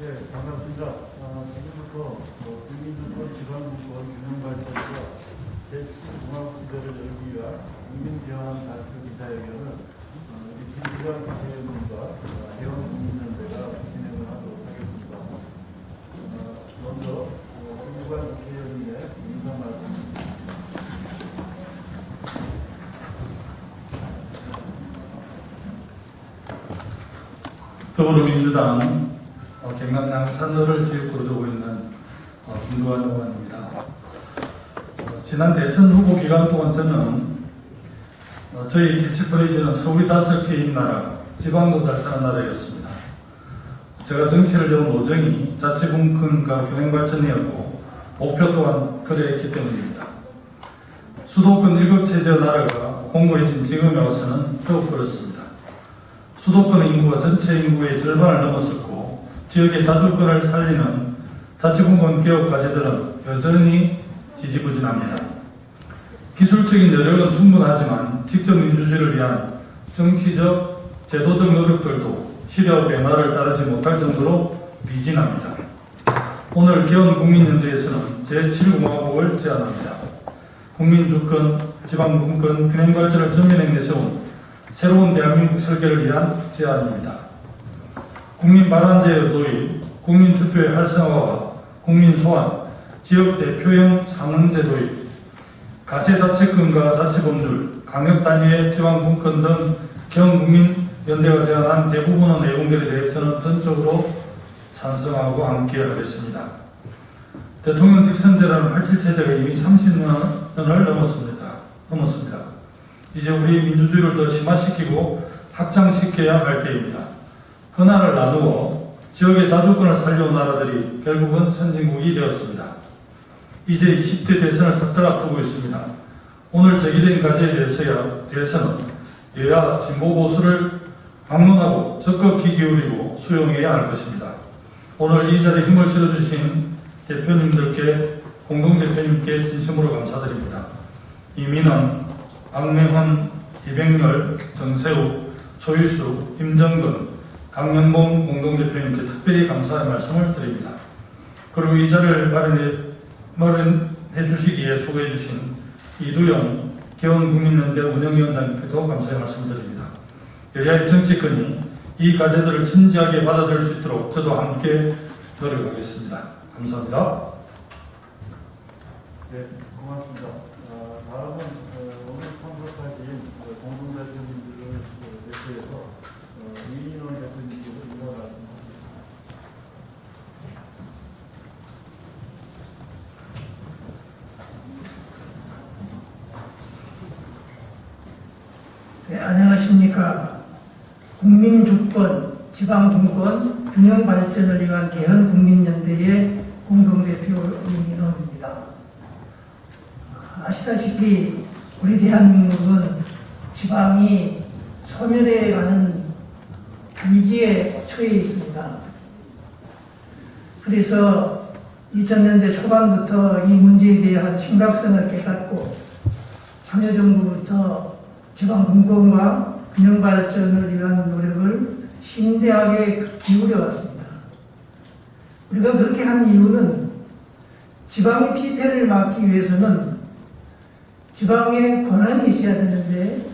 예, 반갑습니다. 아, 지금부터 뭐 국민주권 지방주권 균형발전과 제7공화국제를 열기 위한 국민개헌 발표 기자회견을 어, 우리 대표님과 어, 개헌국민연대가 진행을 하도록 하겠습니다. 어, 먼저 어, 김기현 국회의원님의 인사 말씀 더불어민주당 어, 경남 양산을 지역구로 두고 있는 어, 김두환 의원입니다. 어, 지난 대선 후보 기간 동안 저는 어, 저희 캐치프레이즈는 서울이 다섯 개인 나라, 지방도 잘 사는 나라였습니다. 제가 정치를 배운 오정이 자치분권과 균형발전이었고 목표 또한 그래했기 때문입니다. 수도권 일급 체제 나라가 공고해진 지금에 와서는 더욱 그렇습니다. 수도권 인구가 전체 인구의 절반을 넘었었고 지역의 자주권을 살리는 자치공무원 개혁 과제들은 여전히 지지부진합니다. 기술적인 여력은 충분하지만 직접 민주주의를 위한 정치적, 제도적 노력들도 시대와 변화를 따르지 못할 정도로 미진합니다. 오늘 개헌국민연대에서는 제7공화국을 제안합니다. 국민주권, 지방분권, 균형발전을 전면에 내세운 새로운 대한민국 설계를 위한 제안입니다. 국민발안제 도입, 국민 투표의 활성화와 국민 소환, 지역 대표형 상응제 도입, 가세자치권과 자치법률, 강력단위의 지방분권 등 경국민 연대가 제안한 대부분의 내용들에 대해 저는 전적으로 찬성하고 함께하겠습니다. 대통령 직선제라는 87체제가 이미 30년을 넘었습니다. 넘었습니다. 이제 우리 민주주의를 더 심화시키고 확장시켜야 할 때입니다. 권한을 나누어 지역의 자주권을 살려온 나라들이 결국은 선진국이 되었습니다. 이제 20대 대선을 석달 앞두고 있습니다. 오늘 제기된 과제에 대해서야 대해서는 여야 진보 보수를 막론하고 적극 귀 기울이고 수용해야 할 것입니다. 오늘 이 자리에 힘을 실어주신 대표님들께 공동대표님께 진심으로 감사드립니다. 이민원, 박명헌, 이백열, 정세우, 조희수, 임정근, 강연봉 공동대표님께 특별히 감사의 말씀을 드립니다. 그리고 이 자리를 마련해, 마련해 주시기에 소개해 주신 이두영 개헌국민연대 운영위원장님께도 감사의 말씀을 드립니다. 여야의 정치권이 이 과제들을 진지하게 받아들일 수 있도록 저도 함께 노력하겠습니다. 감사합니다. 네, 고맙습니다. 어, 다음은 어, 오늘 참석하신 어, 공동대표님들을 어, 대표해서 어, 이인원 대표님께서 인사 말씀하십니다. 네, 안녕하십니까. 국민주권, 지방분권, 균형 발전을 위한 개헌 국민연대의 공동대표 이인호입니다. 아시다시피 우리 대한민국은 지방이 소멸해가는 위기에 처해 있습니다. 그래서 2000년대 초반부터 이 문제에 대한 심각성을 깨닫고 참여정부부터 지방 분권과 균형 발전을 위한 노력을 심대하게 기울여 왔습니다. 우리가 그렇게 한 이유는 지방의 피폐를 막기 위해서는 지방의 권한이 있어야 되는데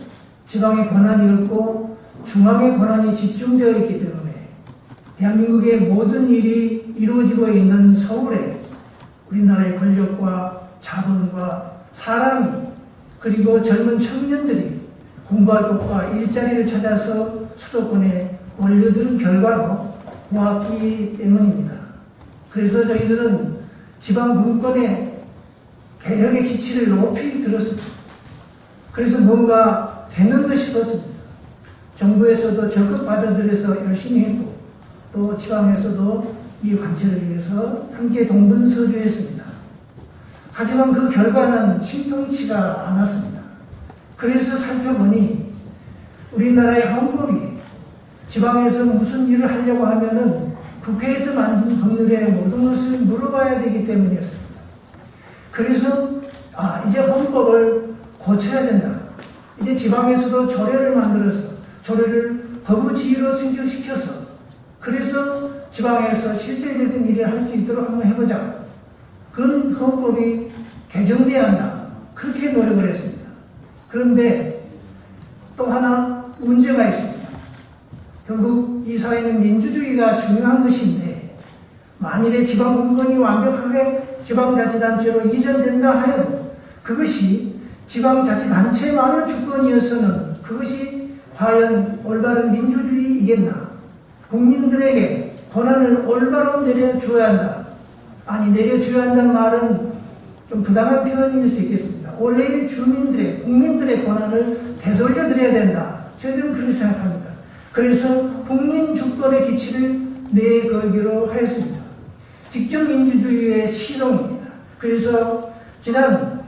지방의 권한이 없고 중앙의 권한이 집중되어 있기 때문에 대한민국의 모든 일이 이루어지고 있는 서울에 우리나라의 권력과 자본과 사람이 그리고 젊은 청년들이 공부할 곳과 일자리를 찾아서 수도권에 몰려드는 결과로 보았기 때문입니다. 그래서 저희들은 지방 분권의 개혁의 기치를 높이 들었습니다. 그래서 뭔가 되는 듯 싶었습니다. 정부에서도 적극 받아들여서 열심히 했고 또 지방에서도 이 관철을 위해서 함께 동분서주했습니다. 하지만 그 결과는 신통치가 않았습니다. 그래서 살펴보니 우리나라의 헌법이 지방에서 무슨 일을 하려고 하면은 국회에서 만든 법률에 모든 것을 물어봐야 되기 때문이었습니다. 그래서 아 이제 헌법을 고쳐야 된다. 이제 지방에서도 조례를 만들어서 조례를 법의지위로 승격시켜서 그래서 지방에서 실제적인 일을 할 수 있도록 한번 해보자. 그런 헌법이 개정돼야 한다. 그렇게 노력을 했습니다. 그런데 또 하나 문제가 있습니다. 결국 이 사회는 민주주의가 중요한 것인데 만일에 지방분권이 완벽하게 지방자치단체로 이전된다 하여도 그것이 지방자치단체만의 주권이어서는 그것이 과연 올바른 민주주의이겠나? 국민들에게 권한을 올바로 내려주어야 한다. 아니 내려줘야 한다는 말은 좀 부당한 표현일 수 있겠습니다. 원래의 주민들의 국민들의 권한을 되돌려드려야 된다. 저희들은 그렇게 생각합니다. 그래서 국민 주권의 기치를 내걸기로 하였습니다. 직접 민주주의의 실용입니다. 그래서 지난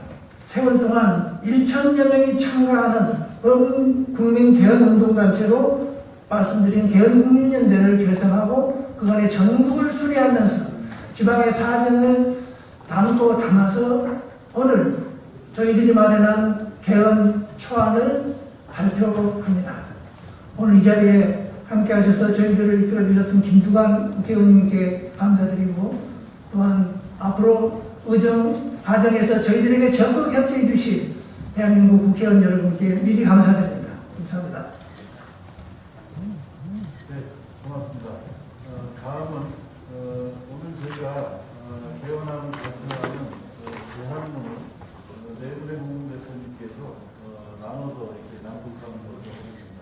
세월 동안 1천여 명이 참가하는 음, 국민 개헌 운동단체로 말씀드린 개헌국민연대를 결성하고 그간의 전국을 수리하면서 지방의 사정을 담고 담아서 오늘 저희들이 마련한 개헌 초안을 발표합니다. 오늘 이 자리에 함께 하셔서 저희들을 이끌어 주셨던 김두관 국회의원님께 감사드리고 또한 앞으로 의정 과정에서 저희들에게 적극 협조해 주실 대한민국 국회의원 여러분께 미리 감사드립니다. 감사합니다. 네, 고맙습니다. 어, 다음은 어, 오늘 저희가 어, 개헌안을 발표하는 어, 대한문을 어, 네 분의 국민 대표님께서 어, 나눠서 이렇게 낭독하는 것으로 하겠습니다.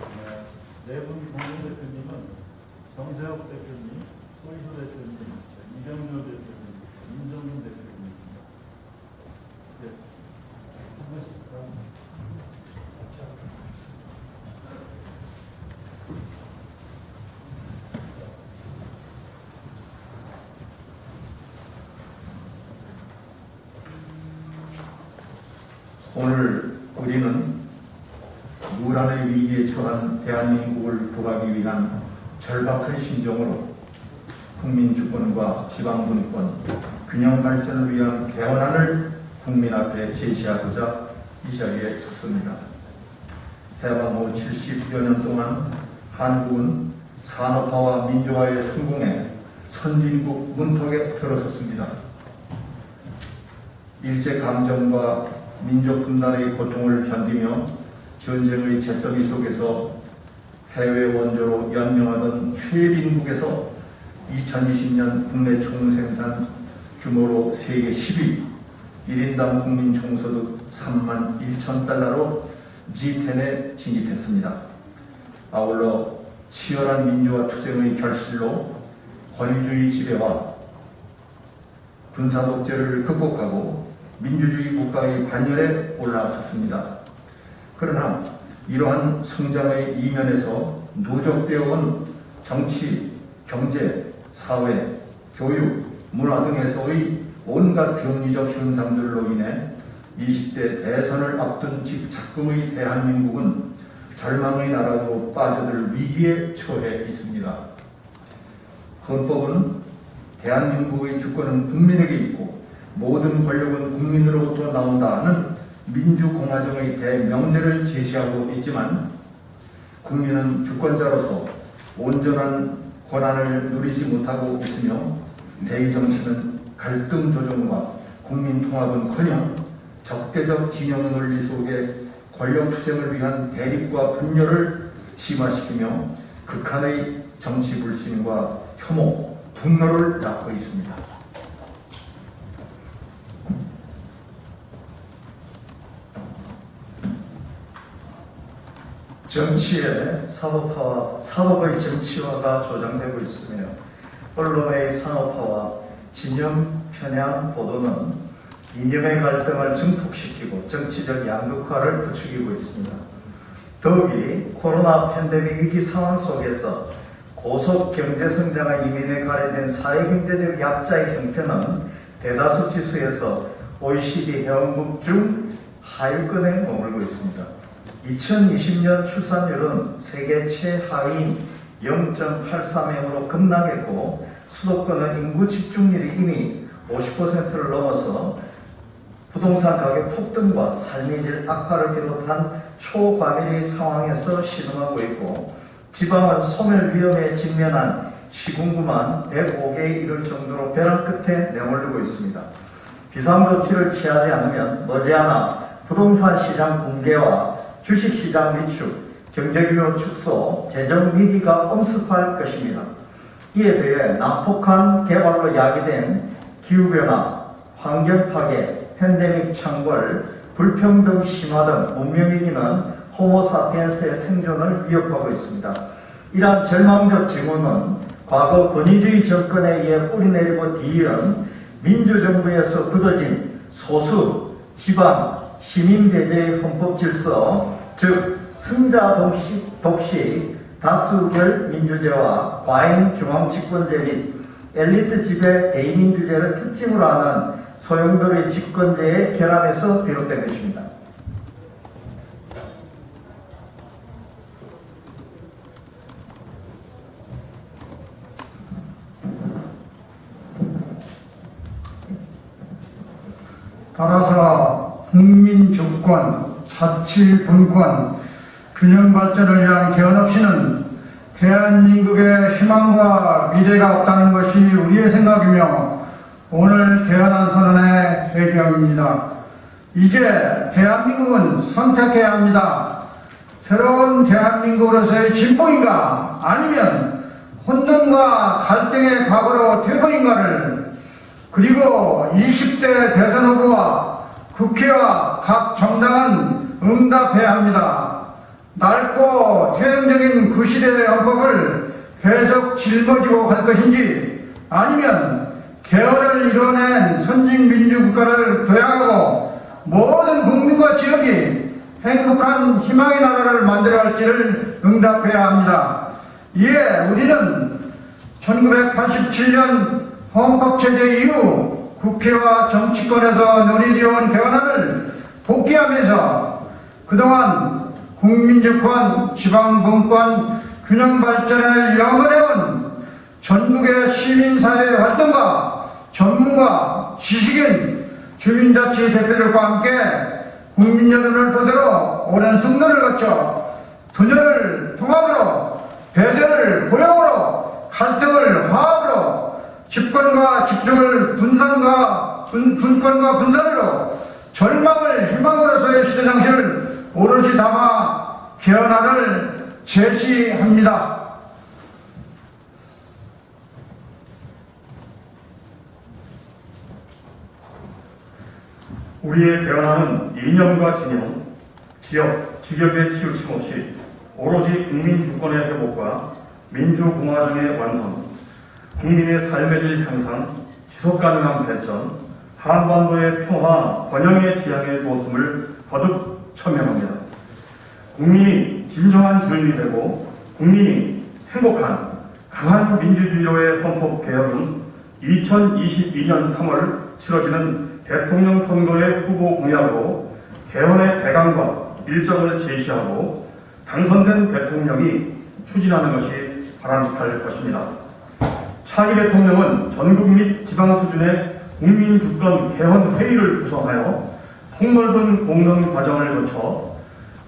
어, 네분 국민 대표님은 정세혁 대표님, 소희수 대표님, 이정료 대표님, 임정민 대표님입니다. 네, 한 다. 오늘 우리는 무란의 위기에 처한 대한민국 위한 절박한 심정으로 국민 주권과 지방 분권, 균형 발전을 위한 개헌안을 국민 앞에 제시하고자 이 자리에 섰습니다. 해방 후 70여 년 동안 한국은 산업화와 민주화의 성공에 선진국 문턱에 들어섰습니다. 일제 감정과 민족 분단의 고통을 견디며 전쟁의 잿더미 속에서 해외 원조로 연명하던 최빈국에서 2020년 국내 총생산 규모로 세계 10위, 1인당 국민 총소득 3만 1천 달러로 G10에 진입했습니다. 아울러 치열한 민주화 투쟁의 결실로 권위주의 지배와 군사 독재를 극복하고 민주주의 국가의 반열에 올라섰습니다. 그러나 이러한 성장의 이면에서 누적되어 온 정치, 경제, 사회, 교육, 문화 등에서의 온갖 병리적 현상들로 인해 20대 대선을 앞둔 집착금의 대한민국은 절망의 나라로 빠져들 위기에 처해 있습니다. 헌법은 대한민국의 주권은 국민에게 있고 모든 권력은 국민으로부터 나온다는 민주공화정의 대명제를 제시하고 있지만 국민은 주권자로서 온전한 권한을 누리지 못하고 있으며 대의 정치는 갈등 조정과 국민 통합은커녕 적대적 진영 논리 속에 권력 투쟁을 위한 대립과 분열을 심화시키며 극한의 정치 불신과 혐오, 분노를 낳고 있습니다. 정치의 사법화와 사법의 정치화가 조장되고 있으며 언론의 산업화와 진영 편향 보도는 이념의 갈등을 증폭시키고 정치적 양극화를 부추기고 있습니다. 더욱이 코로나 팬데믹 위기 상황 속에서 고속 경제 성장의 이민에 가려진 사회 경제적 약자의 형태는 대다수 지수에서 OECD 회원국 중 하위권에 머물고 있습니다. 2020년 출산율은 세계 최하위인 0.83명으로 급락했고 수도권은 인구 집중률이 이미 50%를 넘어서 부동산 가격 폭등과 삶의 질 악화를 비롯한 초과밀 상황에서 시름하고 있고 지방은 소멸 위험에 직면한 시군구만 105개에 이를 정도로 벼랑 끝에 내몰리고 있습니다. 비상조치를 취하지 않으면 머지않아 부동산 시장 붕괴와 주식 시장 위축, 경제규모 축소, 재정 위기가 엄습할 것입니다. 이에 대해 난폭한 개발로 야기된 기후변화, 환경 파괴, 팬데믹 창궐, 불평등 심화 등 문명위기는 호모사피엔스의 생존을 위협하고 있습니다. 이러한 절망적 징후는 과거 권위주의 정권에 의해 뿌리내리고 뒤이은 민주정부에서 굳어진 소수, 지방, 시민 배제의 헌법 질서, 즉 승자 독식, 독식 다수결 민주제와 과잉 중앙 집권제 및 엘리트 지배 대의민주제를 특징으로 하는 소용돌이 집권제의 결합에서 비롯된 것입니다. 따라서 국민 주권, 자치 분권, 균형 발전을 위한 개헌 없이는 대한민국의 희망과 미래가 없다는 것이 우리의 생각이며 오늘 개헌안 선언의 배경입니다. 이제 대한민국은 선택해야 합니다. 새로운 대한민국으로서의 진보인가 아니면 혼돈과 갈등의 과거로 퇴보인가를 그리고 20대 대선 후보와 국회와 각 정당은 응답해야 합니다. 낡고 퇴행적인 구시대의 헌법을 계속 짊어지고 갈 것인지 아니면 개헌을 이뤄낸 선진 민주국가를 도약하고 모든 국민과 지역이 행복한 희망의 나라를 만들어 갈지를 응답해야 합니다. 이에 우리는 1987년 헌법 체제 이후 국회와 정치권에서 논의되어온 개헌안을 복귀하면서 그동안 국민주권, 지방분권, 균형 발전을 영원해온 전국의 시민사회 활동가, 전문가, 지식인, 주민자치 대표들과 함께 국민 여론을 토대로 오랜 숙련을 거쳐 분열을 통합으로, 배제를 고용으로, 갈등을 화합으로, 집권과 집중을 분산과 분, 분권과 분산으로 절망을 희망으로서의 시대 정신을 오롯이 담아 개헌안을 제시합니다. 우리의 개헌안은 이념과 진영, 지역, 직역에 치우침 없이 오로지 국민 주권의 회복과 민주공화정의 완성, 국민의 삶의 질 향상, 지속 가능한 발전, 한반도의 평화, 번영의 지향에 두었음을 거듭 천명합니다. 국민이 진정한 주인이 되고 국민이 행복한 강한 민주주의로의 헌법 개혁은 2022년 3월 치러지는 대통령 선거의 후보 공약으로 개헌의 대강과 일정을 제시하고 당선된 대통령이 추진하는 것이 바람직할 것입니다. 차기 대통령은 전국 및 지방 수준의 국민주권 개헌 회의를 구성하여 폭넓은 공론 과정을 거쳐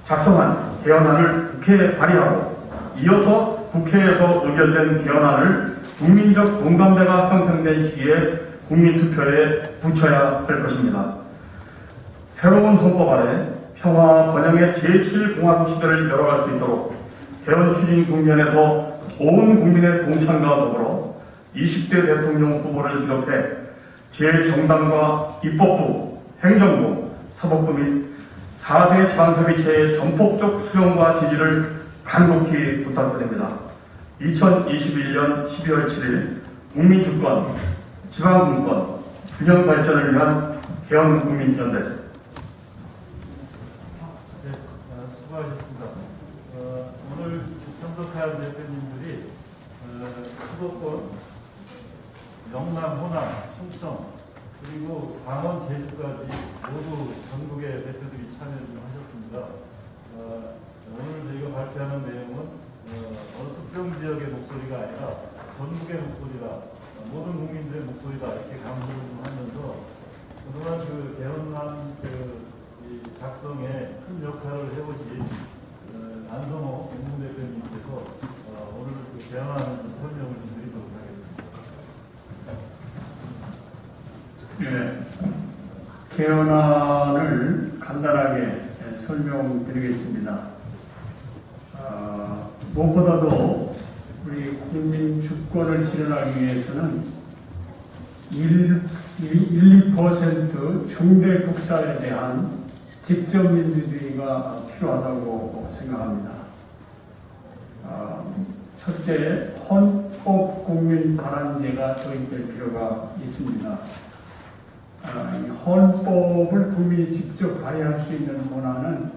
작성한 개헌안을 국회에 발의하고 이어서 국회에서 의결된 개헌안을 국민적 공감대가 형성된 시기에 국민투표에 붙여야 할 것입니다. 새로운 헌법 아래 평화와 번영의 제7공화국 시대를 열어갈 수 있도록 개헌 추진 국면에서 온 국민의 동참과 더불어 20대 대통령 후보를 비롯해 제 정당과 입법부, 행정부, 사법부 및 4대 지방협의체의 전폭적 수용과 지지를 간곡히 부탁드립니다. 2021년 12월 7일 국민주권, 지방분권, 균형 발전을 위한 개헌국민연대 네, 어, 수고하셨습니다. 어, 오늘 참석한 대표님들이 어, 수도권, 영남, 호남, 충청 그리고 강원, 제주까지 모두 전국의 대표들이 참여를 하셨습니다. 어, 오늘 저희가 발표하는 내용은 어, 어느 특정 지역의 목소리가 아니라 전국의 목소리다, 모든 국민들의 목소리다 이렇게 강조를 좀 하면서 그동안 그 개헌안 그 작성에 큰 역할을 해오신 어, 안성호 공무대표님께서 어, 오늘 그 개헌안 설명을 간단하게 설명드리겠습니다. 어, 무엇보다도 우리 국민 주권을 실현하기 위해서는 1, 1, 2% 중대 국사에 대한 직접 민주주의가 필요하다고 생각합니다. 어, 첫째, 헌법 국민 발안제가 도입될 필요가 있습니다. 아, 이 헌법을 국민이 직접 발의할 수 있는 권한은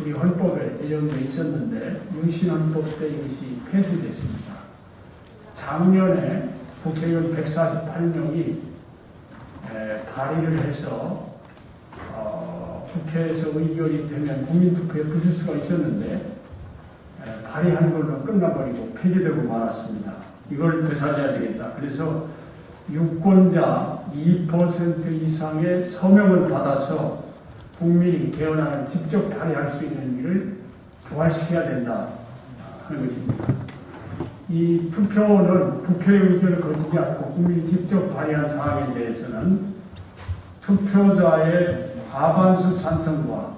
우리 헌법에 제정되어 있었는데 유신헌법 때 이것이 폐지됐습니다. 작년에 국회의원 148명이 발의를 해서 어, 국회에서 의결이 되면 국민투표에 붙을 수가 있었는데 에, 발의한 걸로 끝나버리고 폐지되고 말았습니다. 이걸 되살려야 되겠다. 그래서 유권자 2% 이상의 서명을 받아서 국민이 개헌안을 직접 발의할 수 있는 일을 부활시켜야 된다 하는 것입니다. 이 투표는 국회의 의견을 거치지 않고 국민이 직접 발의한 사항에 대해서는 투표자의 과반수 찬성과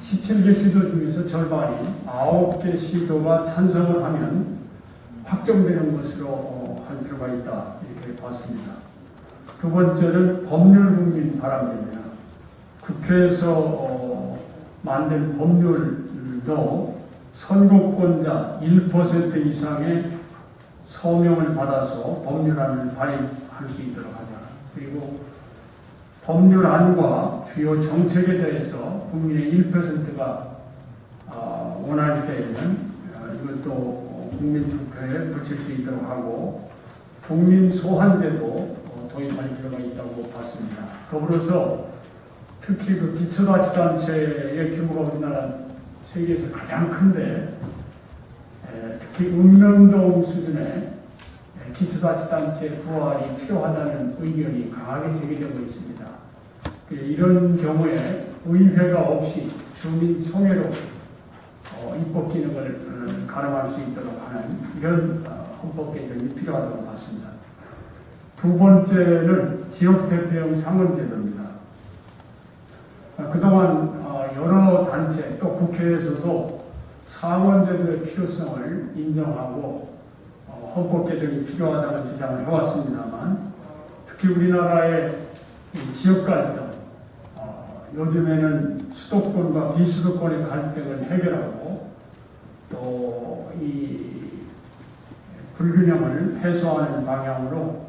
17개 시도 중에서 절반이 9개 시도가 찬성을 하면 확정되는 것으로 어, 할 필요가 있다 봤습니다. 두 번째는 법률 국민 바람입니다. 국회에서 어, 만든 법률도 선거권자 1% 이상의 서명을 받아서 법률안을 발의할 수 있도록 하자. 그리고 법률안과 주요 정책에 대해서 국민의 1%가 어, 원할 때에는 어, 이것도 국민투표에 붙일 수 있도록 하고 국민 소환제도 어, 도입할 필요가 있다고 봤습니다. 더불어서 특히 그 기초자치단체의 규모가 우리나라 세계에서 가장 큰데 에, 특히 읍면동 수준의 에, 기초자치단체 부활이 필요하다는 의견이 강하게 제기되고 있습니다. 그 이런 경우에 의회가 없이 주민 총회로 어, 입법 기능을 어, 가름할 수 있도록 하는 이런 어, 헌법 개정이 필요하다고 봤습니다. 두 번째는 지역 대표형 상원제도입니다. 어, 그동안 어, 여러 단체 또 국회에서도 상원제도의 필요성을 인정하고 어, 헌법 개정이 필요하다는 주장을 해왔습니다만 특히 우리나라의 이 지역 갈등, 어, 요즘에는 수도권과 비수도권의 갈등을 해결하고 또이 불균형을 해소하는 방향으로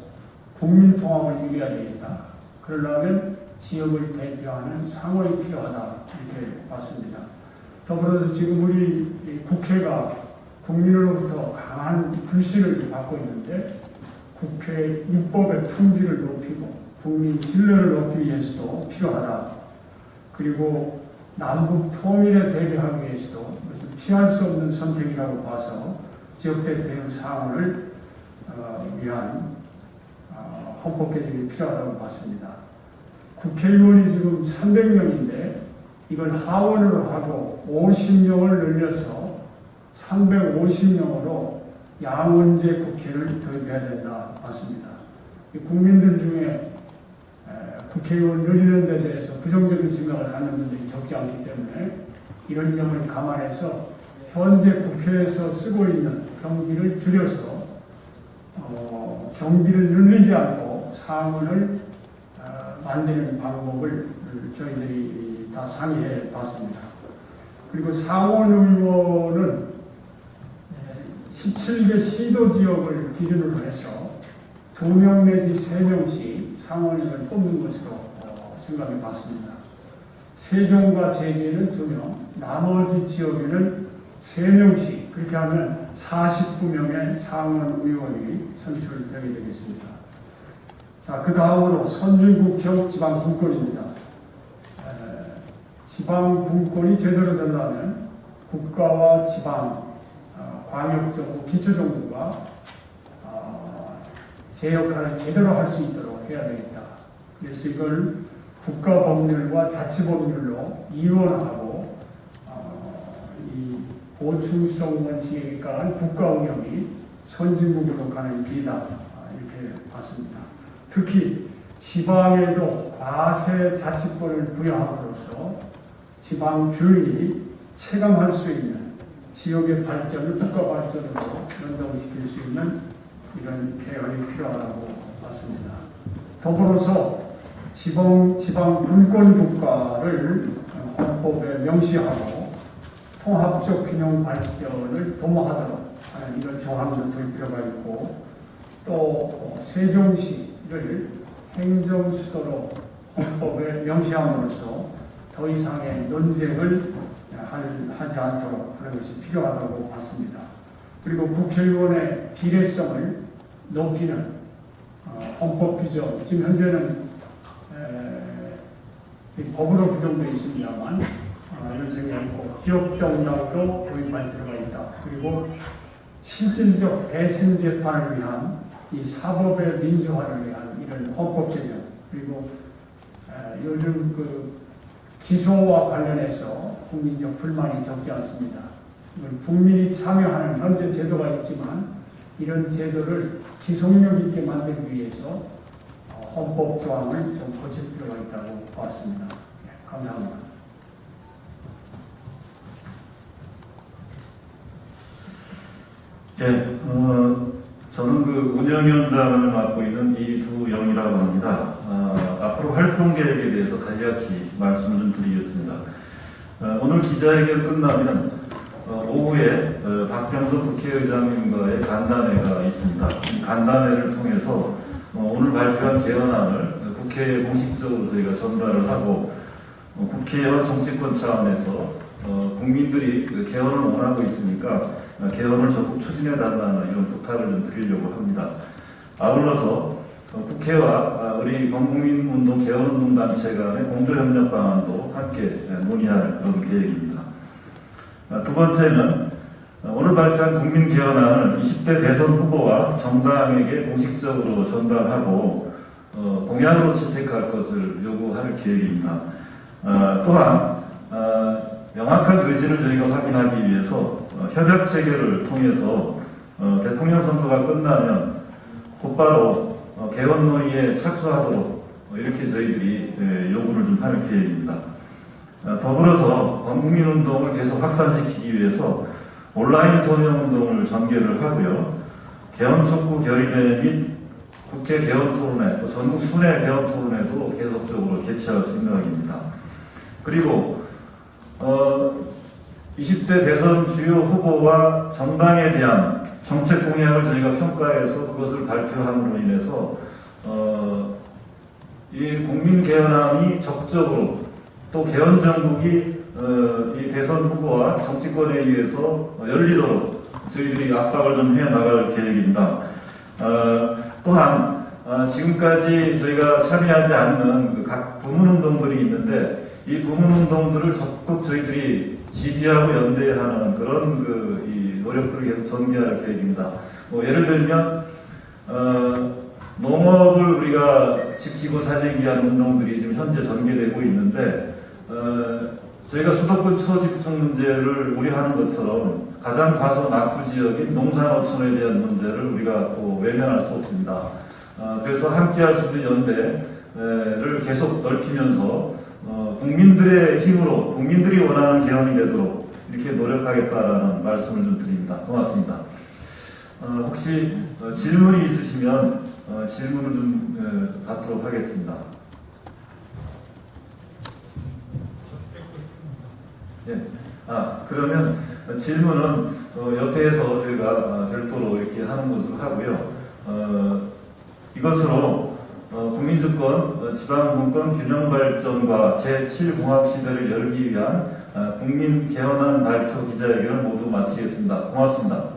국민 통합을 이루어야 되겠다. 그러려면 지역을 대표하는 상원이 필요하다 이렇게 봤습니다. 더불어서 지금 우리 이 국회가 국민으로부터 강한 불신을 받고 있는데 국회 입법의 품질을 높이고 국민 신뢰를 얻기 위해서도 필요하다. 그리고 남북 통일에 대비하기 위해서도 이것은 피할 수 없는 선택이라고 봐서 지역대표형 상원을 어, 위한 어, 헌법 개정이 필요하다고 봤습니다. 국회의원이 지금 300명인데 이걸 하원으로 하고 50명을 늘려서 350명으로 양원제 국회를 도입해야 된다 봤습니다. 이 국민들 중에 에, 국회의원 늘리는 데 대해서 부정적인 생각을 하는 분들이 적지 않기 때문에 이런 점을 감안해서 현재 국회에서 쓰고 있는 경비를 줄여서 어, 경비를 늘리지 않고 상원을 어, 만드는 방법을 저희들이 다 상의해 봤습니다. 그리고 상원 의원은 17개 시도 지역을 기준으로 해서 두명 내지 세 명씩 상원의원을 뽑는 것으로 어, 생각해 봤습니다. 세종과 제주에는 두 명, 나머지 지역에는 세 명씩 그렇게 하면 49명의 상원 의원이 선출되게 되겠습니다. 자, 그 다음으로 선진국형 지방 분권입니다. 에, 지방 분권이 제대로 되려면 국가와 지방, 어, 광역정부, 기초정부가 어, 제 역할을 제대로 할 수 있도록 해야 되겠다. 그래서 이걸 국가법률과 자치법률로 이원하고 어, 원칙에 따른 국가 운영이 선진국으로 가는 길이다 아, 이렇게 봤습니다. 특히 지방에도 과세 자치권을 부여함으로써 지방 주민이 체감할 수 있는 지역의 발전을 국가 발전으로 연동시킬 수 있는 이런 개헌이 필요하다고 봤습니다. 더불어서 지방, 지방 분권 국가를 헌법에 명시하고 통합적 균형 발전을 도모하도록 하는 이런 조항을 둘 필요가 있고 또 세종시를 행정수도로 헌법에 명시함으로써 더 이상의 논쟁을 할- 하지 않도록 하는 것이 필요하다고 봤습니다. 그리고 국회의원의 비례성을 높이는 어, 헌법 규정, 지금 현재는 법으로 규정되어 있습니다만 어, 이런 생각이 있고 지역 정당으로 도입할 필요가 있다. 그리고 실질적 대승 재판을 위한 이 사법의 민주화를 위한 이런 헌법 개정 그리고 에, 요즘 그 기소와 관련해서 국민적 불만이 적지 않습니다. 국민이 참여하는 현재 제도가 있지만 이런 제도를 기속력 있게 만들기 위해서 어, 헌법 조항을 좀 고칠 필요가 있다고 보았습니다. 예, 감사합니다. 예, 어, 저는 그 운영위원장을 맡고 있는 이두영이라고 합니다. 어, 앞으로 활동 계획에 대해서 간략히 말씀을 좀 드리겠습니다. 어, 오늘 기자회견 끝나면 어, 오후에 어, 박병석 국회의장님과의 간담회가 있습니다. 이 간담회를 통해서 어, 오늘 발표한 개헌안을 국회에 공식적으로 저희가 전달을 하고 어, 국회와 정치권 차원에서 어, 국민들이 그 개헌을 원하고 있으니까 어, 개헌을 적극 추진해 달라는 이런 부탁을 좀 드리려고 합니다. 아울러서 어, 국회와 아, 우리 범국민운동 개헌운동단체 간의 공조협력 방안도 함께 예, 논의할 그런 계획입니다. 아, 두 번째는 어, 오늘 발표한 국민개헌안을 20대 대선 후보와 정당에게 공식적으로 전달하고 어, 공약으로 채택할 것을 요구할 계획입니다. 아, 또한 아, 명확한 의지를 저희가 확인하기 위해서 어, 협약 체계를 통해서 어, 대통령 선거가 끝나면 곧바로 어, 개헌 논의에 착수하도록 어, 이렇게 저희들이 예, 요구를 좀할 계획입니다. 어, 더불어서 범국민운동을 계속 확산시키기 위해서 온라인 서명운동을 전개를 하고요. 개헌 촉구 결의회 및 국회 개헌 토론회, 또 전국 순회 개헌 토론회도 계속적으로 개최할 생각입니다. 그리고 어, 20대 대선 주요 후보와 정당에 대한 정책 공약을 저희가 평가해서 그것을 발표함으로 인해서 어, 이 국민 개헌안이 적극적으로 또 개헌 정국이 어, 이 대선 후보와 정치권에 의해서 어, 열리도록 저희들이 압박을 좀 해 나갈 계획입니다. 어, 또한 어, 지금까지 저희가 참여하지 않는 그 각 부문 운동들이 있는데 이 부문운동들을 적극 저희들이 지지하고 연대하는 그런 그, 이 노력들을 계속 전개할 계획입니다. 뭐 예를 들면 어, 농업을 우리가 지키고 살리기 위한 운동들이 지금 현재 전개되고 있는데 어, 저희가 수도권 초집중 문제를 우려하는 것처럼 가장 과소 낙후 지역인 농산어촌에 대한 문제를 우리가 또 외면할 수 없습니다. 어, 그래서 함께할 수 있는 연대를 계속 넓히면서 어, 국민들의 힘으로 국민들이 원하는 개헌이 되도록 이렇게 노력하겠다라는 말씀을 좀 드립니다. 고맙습니다. 어, 혹시 어, 질문이 있으시면 어, 질문을 좀 어, 받도록 하겠습니다. 예. 아 그러면 질문은 어, 옆에서 저희가 어, 별도로 이렇게 하는 것으로 하고요. 어, 이것으로 어, 국민주권 어, 지방분권 균형 발전과 제7공학 시대를 열기 위한 어, 국민 개헌안 발표 기자회견을 모두 마치겠습니다. 고맙습니다.